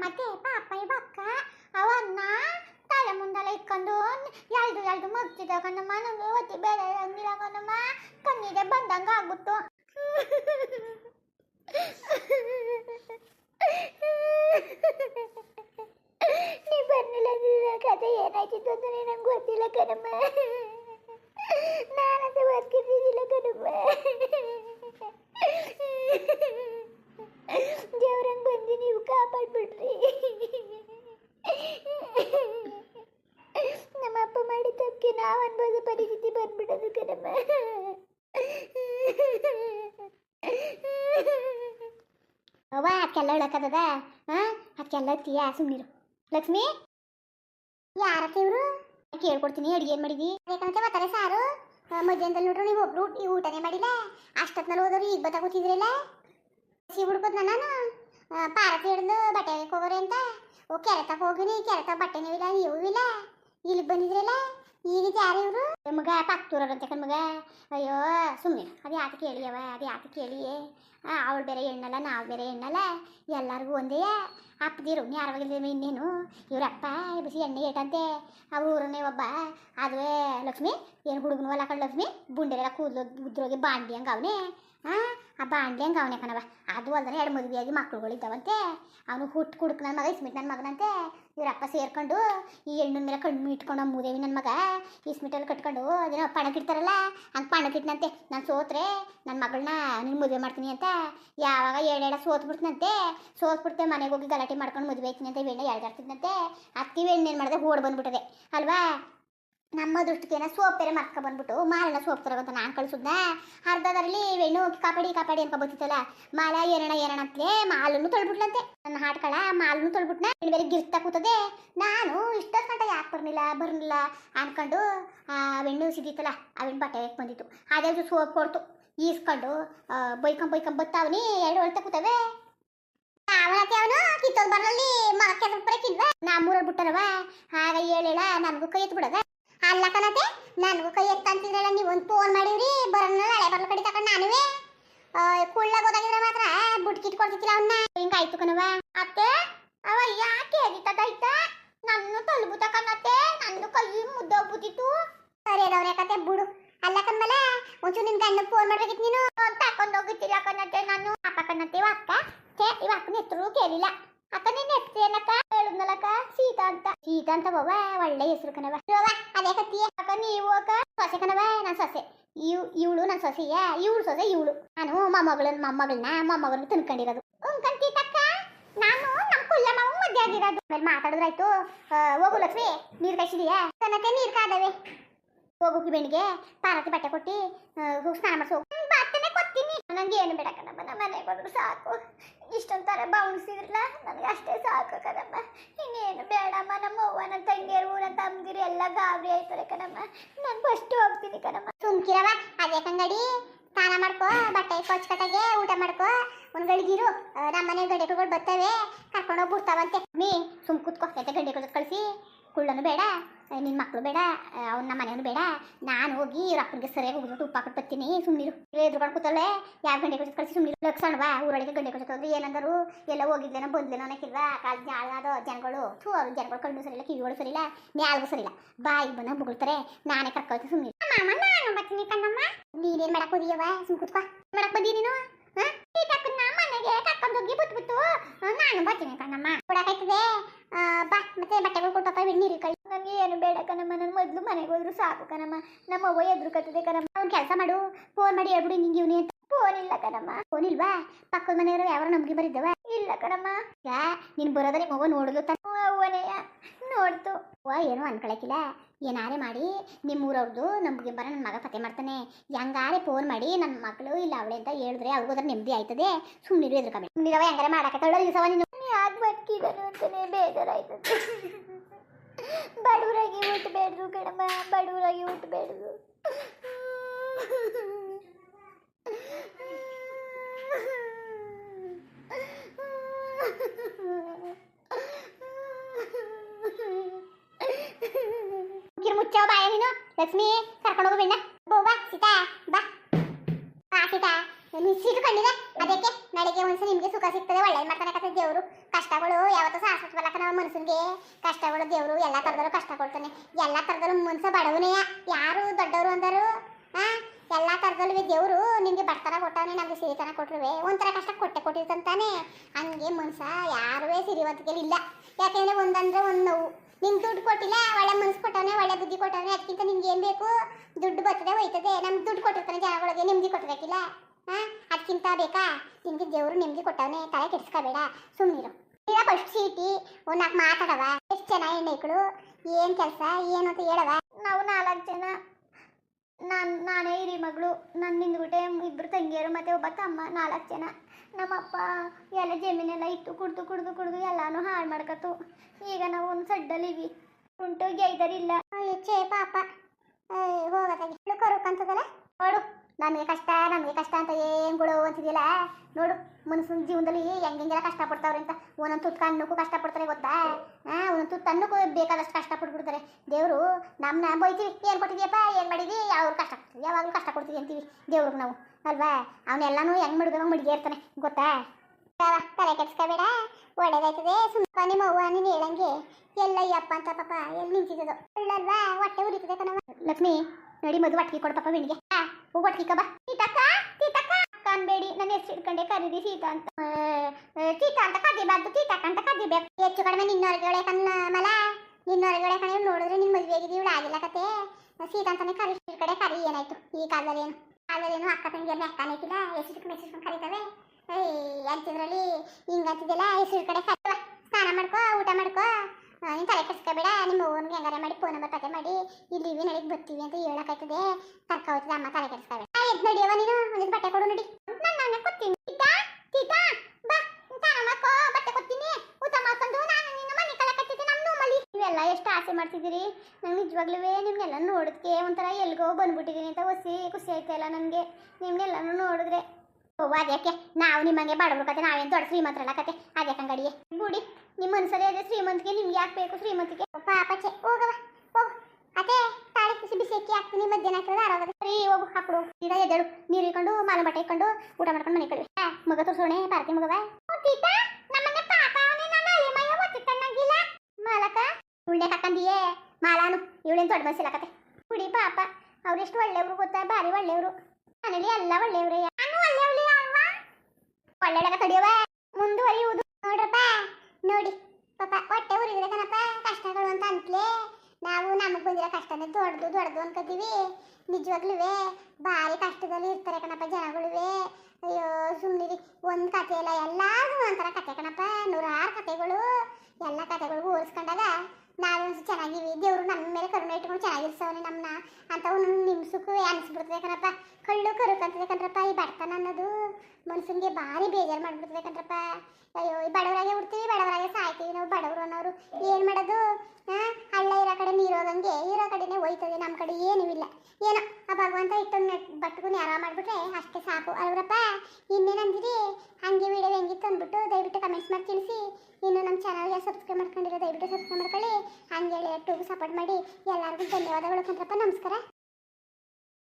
ಮತ್ತೆ ಪಾಪ ಇವಕ್ಕ ಅವನ್ನ ತಲೆ ಮುಂದೆಲ್ಲ ಇಕ್ಕೊಂಡು ಎಲ್ದು ಎಲ್ದು ಮಗ್ತಿದ್ದ ಕಣಮ್ಮ ನಂಗೆ ಒತ್ತಿ ಬೇರೆ ಹಂಗಿಲ್ಲ ಕಣಮ್ಮ ಕಣ್ಣಿಗೆ ಬಂದಂಗ ಆಗುತ್ತೋ ನೀ ಬರ್ನಿಲ್ಲ ಕತೆ ಏನಾಯ್ತಿತ್ತು ಅಂತ ನಂಗೆ ಗೊತ್ತಿಲ್ಲ ಕಣಮ್ಮ ನಾನಂತ ಬದುಕಿದ್ದಿಲ್ಲ ಕಣಮ್ಮ ದೇವ್ರಂಗ ಕಾಪಾಡ್ಬಿಡ್ರಿ ನಮ್ಮ ಅಪ್ಪ ಮಾಡಿದ ತಪ್ಪಿಗೆ ನಾವು ಅನ್ಬೋದು ಪರಿಸ್ಥಿತಿ ಬಂದ್ಬಿಡೋದು ಕಣಮ್ಮ. ಅವ್ವ ಅದಕ್ಕೆಲ್ಲ ಹೇಳಕ್ಕದ ಹಾಂ ಅದಕ್ಕೆಲ್ಲ ತೀಯ ಸುಮ್ಮನಿರು ಲಕ್ಷ್ಮಿ? ಯಾರ ಇವರು? ಕೇಳ್ಕೊಡ್ತೀನಿ, ಅಡುಗೆ ಏನು ಮಾಡಿದಿ? ಬೇಕಂತ ಬರ್ತಾರೆ ಸಾರು. ಮಧ್ಯಾಹ್ನದಲ್ಲಿ ನೋಡ್ರಿ, ನೀವು ಒಬ್ರು ಊಟನೇ ಮಾಡಿಲ್ಲ. ಅಷ್ಟೊತ್ನಲ್ಲಿ ಹೋದವ್ರು ಈಗ ಬತ್ತ ಕೂತಿದ್ರಲ್ಲ? ಸಿ ಹುಡ್ಕೋದ್ ನಾನು? ಪಾರತಿ ಹಿಡಿದು ಬಟ್ಟೆ ಹೋಗೋರಿ ಅಂತ ಓ ಕೆರೆತ ಹೋಗಿರಿ ಕೆರೆತ ಬಟ್ಟೆನೂ ಇಲ್ಲ ನೀವು ಇಲ್ಲ. ಇಲ್ಲಿ ಬಂದಿದ್ರಲ್ಲ? ಈಗ ಯಾರು ಇವರು. ಮಗ ಪಕ್ತೂರವ್ರಂತೆ ಕಣ್ಮಗ ಅಯ್ಯೋ ಸುಮ್ಮನೆ ಅದು ಯಾಕೆ ಕೇಳಿಯವ ಅದು ಯಾಕೆ ಕೇಳಿಯೇ. ಅವಳು ಬೇರೆ ಹೆಣ್ಣಲ್ಲ, ನಾವು ಬೇರೆ ಹೆಣ್ಣಲ್ಲ. ಎಲ್ಲರಿಗೂ ಒಂದೇ. ಅಪ್ಪದಿರು ಯಾರವಾಗಿಲ್ಲ ಇನ್ನೇನು? ಇವರಪ್ಪ ಬಿಸಿ ಎಣ್ಣೆ ಏಟಂತೆ. ಅವ್ರ ಊರನ್ನೇ ಒಬ್ಬ. ಅದುವೇ ಲಕ್ಷ್ಮಿ, ಏನು ಹುಡುಗನು ಅಲ್ಲ ಕಣ್ ಲಕ್ಷ್ಮಿ? ಬುಂಡೆಲ್ಲ ಕೂದಲು, ಉದ್ರೋಗಿ ಬಾಂಡಿ ಹಂಗೆ ಅವನೇ. ಹಾಂ ಆ ಬಾಂಡ್ಲಿ ಹಂಗೆ ಅವನೇ ಕಣವ. ಅದು ಅಲ್ದೇ ಎರಡು ಮದುವೆಯಾಗಿ ಮಕ್ಳುಗಳಿದ್ದಾವಂತೆ. ಅವನು ಹುಟ್ಟು ಕುಡುಕ್ ನನ್ನ ಮಗ ಇಸ್ಮಿಟ್ ನನ್ನ ಮಗನಂತೆ. ಇವರಪ್ಪ ಸೇರ್ಕೊಂಡು ಈ ಹೆಣ್ಣಿನ ಮೇಲೆ ಕಣ್ಣು ಇಟ್ಕೊಂಡು ಮೂದೇವಿ ನನ್ನ ಮಗ ಇಸ್ಮಿಟಲ್ಲಿ ಕಟ್ಕೊಂಡು ಅದೇನೋ ಪಣಕ್ಕಿಡ್ತಾರಲ್ಲ ಹಂಗೆ ಪಣಕ್ಕಿಟ್ನಂತೆ ನಾನು ಸೋತ್ರೆ ನನ್ನ ಮಗಳನ್ನ ನಿನ್ನ ಮದುವೆ ಮಾಡ್ತೀನಿ ಅಂತ. ಯಾವಾಗ ಏಳೆಡ ಸೋತ್ಬಿಡ್ತಂತೆ ಸೋತ್ಬಿಡ್ತೆ ಮನೆಗೆ ಹೋಗಿ ಗಲಾಟೆ ಮಾಡ್ಕೊಂಡು ಮದುವೆ ಆಯ್ತೀನಿ ಅಂತ ಇವೆಣ್ಣ ಎಳ್ದಾಡ್ತಿದ್ನಂತೆ ಅತ್ತಿ ಏನು ಮಾಡಿದೆ, ಓಡ್ ಬಂದ್ಬಿಟ್ಟದೆ. ಅಲ್ವಾ? ನಮ್ಮ ದೃಷ್ಟಿಕೇನ ಸೋಪ್ ಬೇರೆ ಮರ್ಕ ಬಂದ್ಬಿಟ್ಟು ಮಾಲನ್ನ ಸೋಪ್ ತರಗಂತ ನಾನು ಕಳಿಸುದ್ನ? ಅರ್ಧದಲ್ಲಿ ವೆಣ್ಣು ಕಾಪಾಡಿ ಕಾಪಾಡಿ ಅನ್ಕೊ ಬರ್ತಿತ್ತಲ್ಲ ಮಾಲ ಏನಣ ಏನಣ ಅಂತಲೇ ಮಾಲನ್ನು ತೊಳ್ಬಿಟ್ಲಂತೆ ನನ್ನ ಹಾಡ್ಕಳ ಮಾಲನ್ನು ತೊಳ್ಬಿಟ್ನ? ಬೇರೆ ಗಿರ್ತಾ ಕೂತದೆ? ನಾನು ಇಷ್ಟೊತ್ತು ಗಂಟೆ ಯಾಕೆ ಬರ್ನಿಲ್ಲ ಬರ್ನಿಲ್ಲ ಅನ್ಕೊಂಡು, ಆ ಹೆಣ್ಣು ಸಿದ್ದಿತ್ತಲ್ಲ ಹೆಣ್ಣು ಬಟ್ಟೆ ಬಂದಿತ್ತು. ಅದೇ ಸೋಪ್ ಕೊಡ್ತು. ಈಸ್ಕೊಂಡು ಬೈಕಂ ಬೈಕಂ ಬತ್ತಾವನಿ ಎರಡು ಹೊಳ್ತಾ ಕೂತವೆ. ಅವನತ್ತೆ ಅವನು, ಕಿತ್ತೋದ್ ಬರಲಿ ಮರಕ್ಕೆ ನಾ ಮೂರಲ್ಲಿ ಬಿಟ್ಟರವ ಆಗ ಹೇಳ ನನಗೂ ಕೈ ಎತ್ತು ಬಿಡದ. ಅಲ್ಲ ಕಣತೆ, ನನಗೂ ಕೈ ಎತ್ತ ಅಂತಿದ್ರಲ್ಲ, ನೀವು ಒಂದು ಫೋನ್ ಮಾಡಿವ್ರಿ ಬರೋಣ ಹಳೆ ಬರ್ಲ ಕಡೆ ತಕೊಂಡು ನಾನುವೇ. ಕುಳ್ಳ ಗೊತ್ತಾಗಿದ್ರೆ ಮಾತ್ರ ಬುಟ್ಕಿಟ್ ಕೊಡ್ತಿದ್ದಿಲ್ಲ ಅವನ್ನ ಹಿಂಗಾಯ್ತು ಕಣವ ಅತ್ತೆ, ಅವ ಯಾಕೆ ಎದಿತದಾಯ್ತ ನನ್ನ ತಲುಬುತ ಕಣತ್ತೆ ನಂದು ಕೈ ಮುದ್ದೋಗ್ಬಿಟ್ಟಿತ್ತು. ಸರಿ ಅವ್ರೆ ಕತೆ, ಬಿಡು. ಅಲ್ಲ ಕಮ್ಮಲ ಒಂಚೂರು ನಿನ್ ಗಂಡ ಫೋನ್ ಮಾಡ್ಬೇಕಿತ್ತು ನೀನು. ತಕೊಂಡ್ ಹೋಗಿತ್ತಿಲ್ಲ ಕಣತ್ತೆ ನಾನು. ಅಪ್ಪ ಕಣತ್ತೆ ಇವ ಅಕ್ಕ? ಇವ ಅಕ್ಕನ ಹೆಸರು ಕೇಳಿಲ್ಲ. ಅಕ್ಕ ನಿನ್ನ ಹೆಸರು ಏನಕ್ಕ ಹೇಳುದ್ನಲ್ಲಕ್ಕ ಸೀತಾ ಅಂತ ಸೀತಾ ಅಂತ ಬವ ಒಳ್ಳೆ ಹೆಸರು ಕಣವ ಅದೇ ಕತ್ತಿಯ ಅಕ್ಕ ನೀವು ಅಕ್ಕ ಸೊಸೆ ಕಣವ ನಾನು ಸೊಸೆ ಇವ್ ಇವಳು ನನ್ನ ಸೊಸೆಯ ಇವಳು ಸೊಸೆ ಇವಳು ನಾನು ಮೊಮ್ಮಗಳನ್ನ ಮೊಮ್ಮಗಳನ್ನ ಮೊಮ್ಮಗಳನ್ನ ತಿನ್ಕೊಂಡಿರೋದು ಉಂಕಂತೀತಕ್ಕ ನಾನು ನಮ್ಮ ಕುಲ್ಲ ಮಾವು ಮದ್ದೆ ಆಗಿರೋದು ಆಮೇಲೆ ಮಾತಾಡಿದ್ರಾಯ್ತು ಹೋಗು ಲಕ್ಷ್ಮಿ ನೀರು ಕಳಿಸಿದೀಯಾ ತನಕ ನೀರು ಕಾದವೆ ಹೋಗುಕಿ ಬೆಣ್ಣಿಗೆ ಪಾರತಿ ಬಟ್ಟೆ ಕೊಟ್ಟು ಸ್ನಾನ ಮಾಡಿಸು ನನಗೆ ಏನು ಬೇಡ ಕಣಮ್ಮ, ನಮ್ಮ ಮನೆಗೆ ಹೋದ್ರು ಸಾಕು. ಇಷ್ಟೊಂಥರ ಬೌನ್ಸಿದ್ರಲ್ಲ ನನಗೆ ಅಷ್ಟೇ ಸಾಕು ಕಣಮ್ಮ. ಇನ್ನೇನು ಬೇಡಮ್ಮ, ನಮ್ಮ ಅವ್ವ ನನ್ನ ತಂಗಿಯರು ನನ್ನ ತಮ್ಮದಿರು ಎಲ್ಲ ಗಾಬರಿ ಆಯ್ತಾರೆ ಕಣಮ್ಮ. ನಾನು ಫಸ್ಟ್ ಹೋಗ್ತೀನಿ ಕಣಮ್ಮ. ಸುಮ್ಕಿರವ ಅದೇ ಕಂಗಡಿ. ಸ್ನಾನ ಮಾಡ್ಕೋ, ಬಟ್ಟೆ ಕೊಚ್ಕಟಾಗೆ ಊಟ ಮಾಡ್ಕೋ. ಒಂದು ಗಳಿಗಿರು ನಮ್ಮ ಮನೆ ಗಂಡೆಗಳು ಬರ್ತವೆ ಕರ್ಕೊಂಡೋಗಿ ಬಿಡ್ತಾವಂತೆ. ಮೀ, ಸುಮ್ ಕೂತ್ಕೋ ಎತ್ತೆ ಗಂಡೆಗಳು ಕಳಿಸಿ. ಕುಳ್ಳನು ಬೇಡ ನಿನ್ನ ಮಕ್ಕಳು ಬೇಡ ಅವ್ನ ನಮ್ಮ ಮನೆಯವನು ಬೇಡ. ನಾನು ಹೋಗಿ ಅಪ್ಪನಿಗೆ ಸರಿಯಾಗಿ ಹೋಗ್ಬಿಟ್ಟು ಉಪ್ಪು ಹಾಕ್ಬಿಟ್ಟು ಬರ್ತೀನಿ ಸುಮ್ಮನಿರು ಎದುರುಕೊಂಡು ಕೂತಲ್ಲೇ ಯಾವ ಗಂಟೆ ಕೊಟ್ಟು ಕಳಿಸಿ ಸುಮ್ಮನಿರು ಲಕ್ಷಣವಾ ಊರೊಳಗೆ ಗಂಟೆ ಕೊಟ್ಟು ಏನಂದರು? ಎಲ್ಲ ಹೋಗಿದ್ಲೇನೋ ಬಂದ್ಲೇನೋ ಅನ್ನಕ್ಕಿಲ್ವಾ ಕಾಲ್ ಜಾಳಾದ ಜನಗಳು. ಥೂ, ಅವ್ರ ಜನಗಳು ಕಣ್ಣು ಸರಿಯಿಲ್ಲ, ಕಿವಿಗಳು ಸರಿಯಿಲ್ಲ, ಮ್ಯಾಲ್ಗೂ ಸರಿಯಿಲ್ಲ. ಬಾಯಿಗೆ ಬಂದಾಗ ಮುಗುಳ್ತಾರೆ. ನಾನೇ ಕರ್ಕೊಳ್ತೀನಿ ಸುಮ್ಮನಿರು ಮಾಮ ನಾನು ಬರ್ತೀನಿ ಕಣ್ಣಮ್ಮ. ನೀನೇನು ಮಾಡಕ್ಕೆ ಹೋದಿಯವ ಸುಮ್ಮ ಕೂತ್ಕೋ. ಮಾಡಕ್ಕೆ ಬಂದಿ ನೀನು? ಹಾ? ಮನೆಗೆ ಕರ್ಕೊಂಡು ಹೋಗಿ ಬಿಟ್ಟು ನಾನು ಬರ್ತೀನಿ ಕಣ್ಣಮ್ಮ. ಕೊಡಕಾಯ್ತದೆ ಬಾ, ಮತ್ತೆ ಬಟ್ಟೆಗಳು ಕೊಟ್ಟಪ್ಪ ನೀರು ಕೈ ನಮ್ಗೆ ಏನು ಬೇಡ ಕಣಮ್ಮ ನನ್ನ ಮೊದ್ಲು ಮನೆಗೆ ಹೋದ್ರು ಸಾಕು ಕಣಮ್ಮ ನಮ್ಮ ಅವ್ವ ಎದುರು ಕತ್ತದೆ ಕಣಮ್ಮ ಅವ್ನು ಕೆಲಸ ಮಾಡು. ಫೋನ್ ಮಾಡಿ ಹೇಳ್ಬಿಡಿ ನಿಂಗೆ ಇವನಿ ಫೋನ್ ಇಲ್ಲ ಕಣಮ್ಮ ಫೋನ್ ಇಲ್ವಾ? ಪಕ್ಕದ ಮನೆಯವರು ಯಾರು ನಮ್ಗೆ ಬರಿದ್ದವ ಇಲ್ಲ ಕಣಮ್ಮ ಯಾ, ನೀನು ಬರೋದ್ರೆ ನಿಮ್ಮ ಅವ್ವ ನೋಡಿದ್ಲು ತನ್ನ ಅವ್ವನೆಯ ನೋಡ್ತು. ವಾ ಏನೋ ಅನ್ಕೊಳಕಿಲ್ಲ. ಏನಾರೇ ಮಾಡಿ ನಿಮ್ಮ ಊರವ್ರದ್ದು ನಮ್ಗೆ ಬರ ನನ್ನ ಮಗ ಪತ್ತೆ ಮಾಡ್ತಾನೆ. ಹೆಂಗಾರೆ ಫೋನ್ ಮಾಡಿ ನನ್ನ ಮಗಳು ಇಲ್ಲ ಅವಳೆ ಅಂತ ಹೇಳಿದ್ರೆ ಅವ್ರಿಗೋದ್ರೆ ನೆಮ್ಮದಿ ಆಯ್ತದೆ. ಸುಮ್ಮನಿರು ಕಮ್ಮಿ ಸುಮ್ಮನಿರವ ಹೆಂಗಾರೆ ಮಾಡಕ್ಕೆ ತಗೊಳ್ಳಿ ದಿವಸ ನೀನು. ಯಾಕೆ ಬದುಕಿದನು ಅಂತಾನೆ ಬೇಜಾರಾಯ್ತದೆ. ಬಡವರಾಗಿ ಹುಟ್ಟಬೇಡ್ರು ಕಣಮ್ಮ ಬಡವರಾಗಿ ಹುಟ್ಟಬೇಡ್ರು ಕಿರು ಮುಚ್ಚೋ ಬಾಯ ನೀನು. ಲಕ್ಷ್ಮಿ, ಕರ್ಕೊಂಡು ಹೋಗು ಬೆಣ್ಣ. ಬೋ ಸೀತಾ, ಬಾ. ಬಾ, ಸೀತಾ. ನೀನು ಕಂಡಿದೆ ಅದಕ್ಕೆ ನಡಿಗೆ ಒಂದ್ಸಲ ನಿಮ್ಗೆ ಸುಖ ಸಿಗ್ತದೆ. ಒಳ್ಳೆ ಮಾಡ್ತಾನೆ ಕತೆ ದೇವರು. ಕಷ್ಟಗಳು ಯಾವತ್ತೂ ಸಹ ಬರಕ ನಾವು ಮನಸ್ಸಿಗೆ ಕಷ್ಟಗಳು ದೇವರು ಎಲ್ಲ ಥರದಲ್ಲೂ ಕಷ್ಟ ಕೊಡ್ತಾನೆ. ಎಲ್ಲ ಥರದಲ್ಲೂ ಮನುಷ್ಯ ಬಡವನೇ ಯಾರು ದೊಡ್ಡವರು ಅಂದರು? ಆ? ಎಲ್ಲ ಥರದಲ್ಲೂ ದೇವರು. ನಿಮಗೆ ಬಡತನ ಕೊಟ್ಟವನೇ, ನಮಗೆ ಸಿರಿತನ ಕೊಟ್ಟರುವೆ ಒಂಥರ ಕಷ್ಟ ಕೊಟ್ಟೆ ಕೊಟ್ಟಿರ್ತಾನೆ ಹಂಗೆ ಮನುಷ್ಯ ಯಾರುವೇ ಸಿರಿವಂತಿಕೆ ಇಲ್ಲ ಯಾಕೆಂದ್ರೆ ಒಂದಂದ್ರೆ ಒಂದು ನೋವು. ನಿಂಗೆ ದುಡ್ಡು ಕೊಟ್ಟಿಲ್ಲ, ಒಳ್ಳೆ ಮನ್ಸು ಕೊಟ್ಟವನೆ, ಒಳ್ಳೆ ಬುದ್ಧಿ ಕೊಟ್ಟವನೆ ಅದಕ್ಕಿಂತ ನಿಮ್ಗೆ ಏನು ಬೇಕು? ದುಡ್ಡು ಬರ್ತದೆ, ಹೋಯ್ತದೆ. ನಮ್ಗೆ ದುಡ್ಡು ಕೊಟ್ಟಿರ್ತಾನೆ ಜನಗಳಿಗೆ ನೆಮ್ಮದಿ ಕೊಟ್ಟಿರಕ್ಕಿಲ್ಲ ಹಾ? ಅದಕ್ಕಿಂತ ಬೇಕಾ? ನಿಮಗೆ ದೇವರು ನೆಮ್ಮದಿ ಕೊಟ್ಟವನೆ, ತಲೆ ಕೆಡಿಸ್ಕೋಬೇಡ. ಸುಮ್ಮನಿರು ಈಗ ಫಸ್ಟ್ ಸೀಟಿ ನಾಲ್ಕು ಮಾತಾಡವ. ಎಷ್ಟು ಜನ ಹೆಣ್ಣು ಏನು ಕೆಲಸ? ಏನು ಅಂತ ಹೇಳವ? ನಾವು ನಾಲ್ಕು ಜನ. ನಾನು ನಾನೇ ಹಿರಿ ಮಗಳು. ನನ್ನ ಹಿಂದ್ಗುಟೆ ಇಬ್ಬರು ತಂಗಿಯರು ಮತ್ತು ಒಬ್ಬ ತಮ್ಮ ನಾಲ್ಕು ಜನ. ನಮ್ಮಪ್ಪ ಎಲ್ಲ ಜಮೀನೆಲ್ಲ ಇತ್ತು ಕುಡ್ದು ಕುಡ್ದು ಕುಡ್ದು ಎಲ್ಲಾನು ಹಾಳು ಮಾಡ್ಕತ್ತು. ಈಗ ನಾವು ಒಂದು ಸಡ್ಡಲಿವಿ ಉಂಟು ಗೈದರಿಲ್ಲ ಛೇ ಪಾಪ. ಹೋಗತ್ತಾಗಿ ಕರುಕಂತದಲ್ಲ ನೋಡು. ನಮಗೆ ಕಷ್ಟ ನಮಗೆ ಕಷ್ಟ ಅಂತ ಏನು ಗುಳು ಅಂತಿದೆಯಲ್ಲ? ನೋಡು ಮನುಷ್ಯನ ಜೀವನದಲ್ಲಿ ಹೆಂಗೆಲ್ಲ ಕಷ್ಟಪಡ್ತಾವ್ರೆ ಅಂತ. ಒಂದೊಂದು ತುತ್ತು ಅನ್ನಕ್ಕೂ ಕಷ್ಟಪಡ್ತಾರೆ ಗೊತ್ತಾ? ಹಾಂ, ಒಂದೊಂದು ತುತ್ತು ಅನ್ನಕ್ಕೂ ಬೇಕಾದಷ್ಟು ಕಷ್ಟಪಟ್ಬಿಡ್ತಾರೆ ದೇವರು ನಮ್ಮನ್ನ ಬೈತೀವಿ. ಏನು ಕೊಟ್ಟಿದ್ಯಪ್ಪ ಏನು ಮಾಡಿದಿ? ಅವ್ರು ಕಷ್ಟ ಯಾವಾಗಲೂ ಕಷ್ಟ ಕೊಡ್ತೀವಿ ಅಂತೀವಿ ದೇವ್ರಿಗೆ ನಾವು. ಅಲ್ವಾ? ಅವನ್ನೆಲ್ಲನೂ ಹೆಂಗೆ ಮಡ್ಬೇಕು ಮಡಿಗೆ ಇರ್ತಾನೆ. ಗೊತ್ತಾ? ತಲೆ ಕೆಡ್ಸ್ಕೋಬೇಡ. ಒಳ್ಳೇದಾಯ್ತದೆ. ಸುಮ್ಮ ನಿಮ್ಮ ಅವ್ವ ನೀನು ಹೇಳಂಗೆ. ಎಲ್ಲ ಅಪ್ಪ ಅಂತ ಪಾಪ ಎಲ್ಲಿ ನಿಂತಿದ್ದದು. ಒಳ್ಳಲ್ವಾ ಹೊಟ್ಟೆ ಉರಿತದೆ ಕಣವ ಲಕ್ಷ್ಮಿ, ನೋಡಿ ಮದುವೆ ಒಟ್ಟಿಗೆ ಕೊಡು ಪಾಪ ಬೆಳಿಗ್ಗೆ ಹೂ ಒಟ್ಟಿಗೆ ಬಾ. ಸೀತಕ್ಕ ಸೀತಕ್ಕ ಅಕ್ಕ. ಅನ್ಬೇಡಿ, ನನ್ನ ಹೆಸರು ಇಟ್ಕೊಂಡೆ ಕರೀದಿ ಸೀತಾ ಅಂತ. ಸೀತಾ ಅಂತ ಕದಿಬಾರ್ದು ಸೀತಕ್ಕ ಅಂತ ಕದಿಬೇಕು ಹೆಚ್ಚು ಕಡಿಮೆ ನಿನ್ನವರೆಗಳೆ ಕಣ್ಣ, ಮಲ. ನಿನ್ನವರೆಗಳೆ ಕಣ ನೋಡಿದ್ರೆ ನಿನ್ನ ಮದುವೆ ಆಗಿದೆ, ಇವಳು ಆಗಿಲ್ಲ ಕತೆ. ಸೀತಾ ಅಂತಾನೆ ಕರಿ ಕಡೆ ಕರಿ ಏನಾಯ್ತು? ಈ ಕಾಲದಲ್ಲಿ ಏನು? ಕಾಲದಲ್ಲಿ ಏನು ಅಕ್ಕ ತಂಗಿಯನ್ನ ಅಕ್ಕನೈತಿಲ್ಲ ಹೆಸರು ಮೆಸರು ಕರಿತವೆ? ಏಯ್ ಅಂತಿದ್ರಲ್ಲಿ ಹಿಂಗಂತಿದ್ದೆಲ್ಲ ಹೆಸರು ಕಡೆ ಕರೀತವ. ಸ್ನಾನ ಮಾಡ್ಕೋ, ಊಟ ಮಾಡ್ಕೋ. ನೀನ್ ತಲೆ ಕಸ್ಕೊಬೇಡ ನಿಮ್ಮ ಓನ್ಗೆ ಹೆಂಗಾರ ಮಾಡಿ ಫೋನ್ ನಂಬರ್ ಪತ್ತೆ ಮಾಡಿ, ಇಲ್ಲಿ ಇವಿ ನಡಿಗೆ ಬರ್ತೀವಿ ಅಂತ ಹೇಳಕ್ಕಾಯ್ತದೆ. ಕರ್ಕ ಹೋಗ್ತದೆ ಅಮ್ಮ ತಲೆ ಕೆಡ್ಸ್ಕೋಬೇಡ ಎದ್ ನಡಿಯವ ನೀನು ಒಂದಿನ ಬಟ್ಟೆ ಕೊಡು ನಡಿ. ನಾನು ನಾನೇ ಕೊಡ್ತೀನಿ. ನೀವೆಲ್ಲ ಎಷ್ಟು ಆಸೆ ಮಾಡ್ತಿದ್ದೀರಿ? ನಂಗೆ ನಿಜವಾಗ್ಲೂ ನಿಮ್ಗೆಲ್ಲ ನೋಡಿದ್ಕೆ ಒಂಥರ ಎಲ್ಗೋ ಬಂದ್ಬಿಟ್ಟಿದ್ದೀನಿ ಅಂತ ಹೊಸಿ ಖುಷಿ ಆಯ್ತಲ್ಲ ನನಗೆ? ನಿಮ್ನೆಲ್ಲನೂ ನೋಡಿದ್ರೆ. ಓ ಅದಕ್ಕೆ ನಾವು ನಿಮ್ಮಂಗೆ ಬಡವ್ರ ಕತೆ, ನಾವೇನು ದೊಡ್ಡ ಶ್ರೀಮಂತರಲ್ಲ ಕತೆ. ಅದಕ್ಕೆ ಅಂಗಡಿಯೇ ಬುಡಿ. ನಿಮ್ಮ ಅದೇ ಶ್ರೀಮಂತಿಗೆ ನಿಮ್ಗೆ ಯಾಕೆ ಬೇಕು ಶ್ರೀಮಂತಿಗೆ? ಪಾಪಚ್ಚೆ ಹೋಗವ ಹೋಗು. ಅದೇ ತಾಳಿ ಬಿಸಿ ಬಿಸಿ ಅಕ್ಕಿ ಹಾಕ್ತೀನಿ ಮಧ್ಯಾಹ್ನ ಹಾಕಿದ್ರೆ ಆರೋಗ್ಯ ಸರಿ ಹೋಗು ಹಾಕೊಡು ಸೀದಾ ಎದ್ದಳು. ನೀರು ಇಟ್ಕೊಂಡು ಮಾಲು ಬಟ್ಟೆ ಇಟ್ಕೊಂಡು ಊಟ ಮಾಡ್ಕೊಂಡು ಮನೆ ಕಡೆ ಮಗ ತೋರ್ಸೋಣೆ ಪಾರ್ತಿ ಮಗವ. ಮಾಲಕ ಉಳ್ಳೆ ಹಾಕಂದಿಯೇ? ಮಾಲಾನು ಇವಳೇನು ದೊಡ್ಡ ಮನಸ್ಸಿಲ್ಲ ಕತೆ. ಕುಡಿ ಪಾಪ ಅವ್ರೆಷ್ಟು ಒಳ್ಳೆಯವರು ಗೊತ್ತಾ? ಭಾರಿ ಒಳ್ಳೆಯವರು. ಮನೇಲಿ ಎಲ್ಲ ಒಳ್ಳೆಯವ್ರೆ. ಒಳ್ಳೆಯವಳಿ ಅಲ್ವಾ? ಒಳ್ಳೆಯದಾಗ ತಡಿಯವ ಮುಂದುವರಿಯುವುದು ನೋಡ್ರಪ್ಪ. ನೋಡಿ, ಪಾಪ ಹೊಟ್ಟೆ ಉರಿದ್ರೆ ಕಣಪ್ಪ, ಕಷ್ಟಗಳು ಅಂತ ಅಂತ್ಲೇ. ನಾವು ನಮಗೆ ಬಂದಿರೋ ಕಷ್ಟನೇ ದೊಡ್ಡದು ದೊಡ್ಡದು ಅನ್ಕೋತೀವಿ. ನಿಜವಾಗ್ಲೂ ಭಾರಿ ಕಷ್ಟದಲ್ಲಿ ಇರ್ತಾರೆ ಕಣಪ್ಪ ಜನಗಳುವೆ. ಅಯ್ಯೋ ಸುಮ್ಮನಿರಿ ಒಂದು ಕಥೆ ಇಲ್ಲ ಎಲ್ಲಾರು ಒಂಥರ ಕತೆ ಕಣಪ್ಪ, ನೂರಾರು ಕತೆಗಳು ಎಲ್ಲ ಕತೆಗಳಿಗೂ ಹೋಲಿಸ್ಕೊಂಡಾಗ ನಾವು ಚೆನ್ನಾಗಿವಿ ದೇವರು ನಮ್ಮ ಮೇಲೆ ಕರುಣೆ ಇಟ್ಕೊಂಡು ಚೆನ್ನಾಗಿರ್ಸವನೆ ನಮ್ಮನ್ನ ಅಂತವು ನಿಮ್ಸಕ್ಕೂ ಅನಿಸ್ಬಿಡ್ತದೆ ಕಣಪ್ಪ. ಕಳ್ಳು ಕರುಕಂತದೆ ಕಣ್ರಪ್ಪ, ಈ ಬಡತನ ಅನ್ನೋದು ಮನುಷ್ಯನಿಗೆ ಭಾರಿ ಬೇಜಾರು ಮಾಡ್ಬಿಡ್ತದೆ ಕಣ್ರಪ್ಪ. ಅಯ್ಯೋ, ಈ ಬಡವರಾಗೆ ಹುಡ್ತೀವಿ ಬಡವರಾಗೆ ಸಾಯ್ತೀವಿ ನಾವು ಬಡವರು ಅನ್ನೋರು. ಏನು ಮಾಡೋದು? ಹಳ್ಳ ಇರೋ ಕಡೆ ನೀರೋದಂಗೆ ಇರೋ ಕಡೆನೇ ಹೋಯ್ತದೆ ನಮ್ಮ ಕಡೆ ಏನೂ ಇಲ್ಲ. ಏನೋ, ಆ ಭಗವಂತ ಇಟ್ಟೊಂದು ಬಟ್ಟಗೂ ನ್ಯಾರ ಮಾಡಿಬಿಟ್ರೆ ಅಷ್ಟೇ ಸಾಕು. ಅಲ್ವರಪ್ಪ ಇನ್ನೇನಂದಿರಿ ಹಂಗೆ ವಿಡಿಯೋ ಹೆಂಗಿತ್ತು ಅಂದ್ಬಿಟ್ಟು ದಯವಿಟ್ಟು ಕಮೆಂಟ್ಸ್ ಮಾಡಿ ತಿಳಿಸಿ. ಇನ್ನು ನಮ್ಮ ಚಾನಲ್ಗೆ ಸಬ್ಸ್ಕ್ರೈಬ್ ಮಾಡ್ಕೊಂಡಿರೋ ದಯವಿಟ್ಟು ಸಬ್ಸ್ಕ್ರೈಬ್ ಮಾಡ್ಕೊಳ್ಳಿ. ಹಂಗೆ ಟೂ ಸಪೋರ್ಟ್ ಮಾಡಿ ಎಲ್ಲರಿಗೂ ಧನ್ಯವಾದಗಳು ಕಂತ್ರಪ್ಪ ನಮಸ್ಕಾರ.